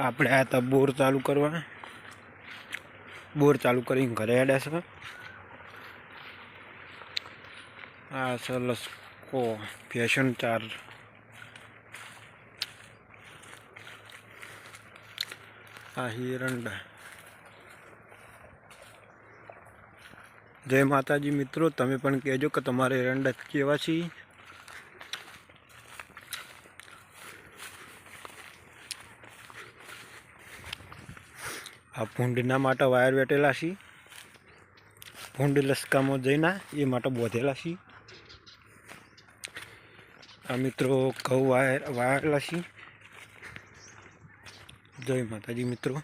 આપણે આ તો બોર ચાલુ કરવા. બોર ચાલુ કરીને ઘરે હેડ્યા છે. આ છે લસકો, ફેશન ચાર. આ હિરંડા જય માતાજી મિત્રો, તમે પણ કહેજો કે તમારે એરંડા કેવા છે આ ભૂંડના માટે વાયર વેટેલા છે ભૂંડ લસકામાં જઈને, એ માટે બોધેલા છે આ મિત્રો ઘઉં વાયર વાયેલા છે જય માતાજી મિત્રો.